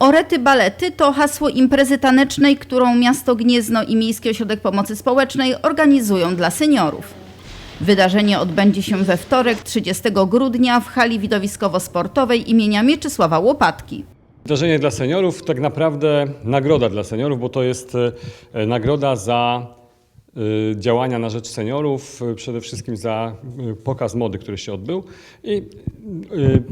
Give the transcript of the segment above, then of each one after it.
Orety Balety to hasło imprezy tanecznej, którą miasto Gniezno i Miejski Ośrodek Pomocy Społecznej organizują dla seniorów. Wydarzenie odbędzie się we wtorek 30 grudnia w hali widowiskowo-sportowej imienia Mieczysława Łopatki. Wydarzenie dla seniorów, tak naprawdę nagroda dla seniorów, bo to jest e, nagroda za działania na rzecz seniorów, e, przede wszystkim za e, pokaz mody, który się odbył. I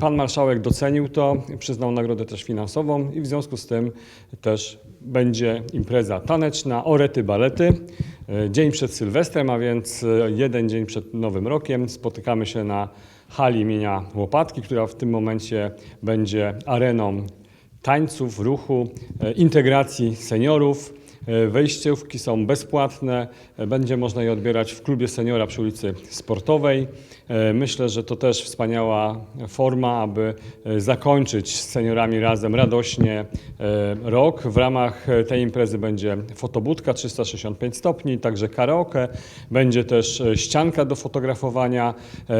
pan marszałek docenił to, przyznał nagrodę też finansową i w związku z tym też będzie impreza taneczna, orety, balety. Dzień przed Sylwestrem, a więc jeden dzień przed Nowym Rokiem spotykamy się na hali imienia Łopatki, która w tym momencie będzie areną tańców, ruchu, integracji seniorów. E, Wejściówki są bezpłatne, e, będzie można je odbierać w klubie seniora przy ulicy Sportowej. E, Myślę, że to też wspaniała forma, aby zakończyć z seniorami razem radośnie rok. W ramach tej imprezy będzie fotobudka 365 stopni, także karaoke, będzie też ścianka do fotografowania,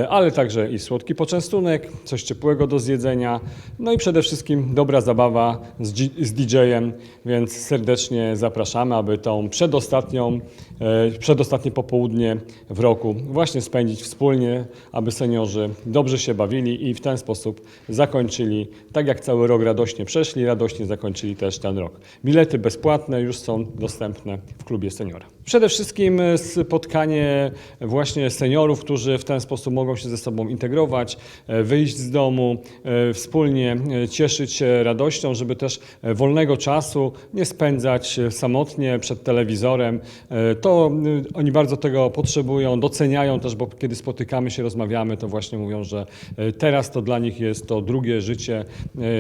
ale także i słodki poczęstunek, coś ciepłego do zjedzenia, no i przede wszystkim dobra zabawa z, z DJ-em, więc serdecznie zapraszamy, aby tą przedostatnią, e, przedostatnie popołudnie w roku właśnie spędzić wspólnie, aby seniorzy dobrze się bawili i w ten sposób zakończyli, tak jak cały rok radośnie przeszli, radośnie zakończyli też ten rok. Bilety bezpłatne już są dostępne w klubie seniora. Przede wszystkim spotkanie właśnie seniorów, którzy w ten sposób mogą się ze sobą integrować, wyjść z domu, e, wspólnie e, cieszyć się radością, żeby też wolnego czasu nie spędzać samotnie przed telewizorem. E, To oni bardzo tego potrzebują, doceniają też, bo kiedy spotykamy się, rozmawiamy, to właśnie mówią, że teraz to dla nich jest to drugie życie,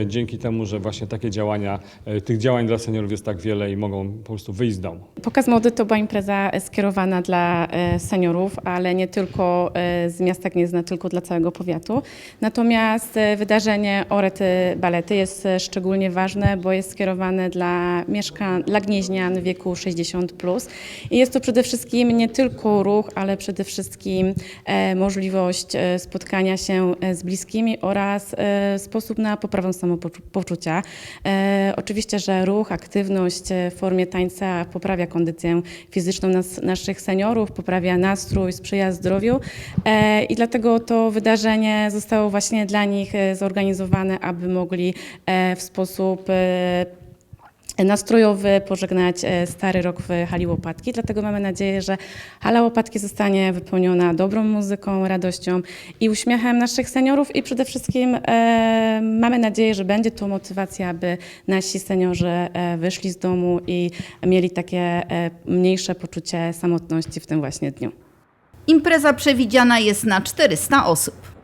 dzięki temu, że właśnie takie działania, tych działań dla seniorów jest tak wiele i mogą po prostu wyjść z domu. Pokaz Mody to była impreza e, skierowana dla e, seniorów, ale nie tylko e, z miasta Gniezna, tylko dla całego powiatu. Natomiast e, wydarzenie Orety Balety jest szczególnie ważne, bo jest skierowane dla mieszkań, dla gnieźnian wieku 60+. Plus. I jest to przede wszystkim nie tylko ruch, ale przede wszystkim możliwość spotkania się z bliskimi oraz sposób na poprawę samopoczucia. Oczywiście, że ruch, aktywność w formie tańca poprawia kondycję fizyczną nas, naszych seniorów, poprawia nastrój, sprzyja zdrowiu e, i dlatego to wydarzenie zostało właśnie dla nich e, zorganizowane, aby mogli e, w sposób nastrojowy pożegnać e, stary rok w hali Łopatki. Dlatego mamy nadzieję, że hala Łopatki zostanie wypełniona dobrą muzyką, radością i uśmiechem naszych seniorów i przede wszystkim e, mamy nadzieję, że będzie to motywacja, aby nasi seniorzy e, wyszli z domu i mieli takie e, mniejsze poczucie samotności w tym właśnie dniu. Impreza przewidziana jest na 400 osób.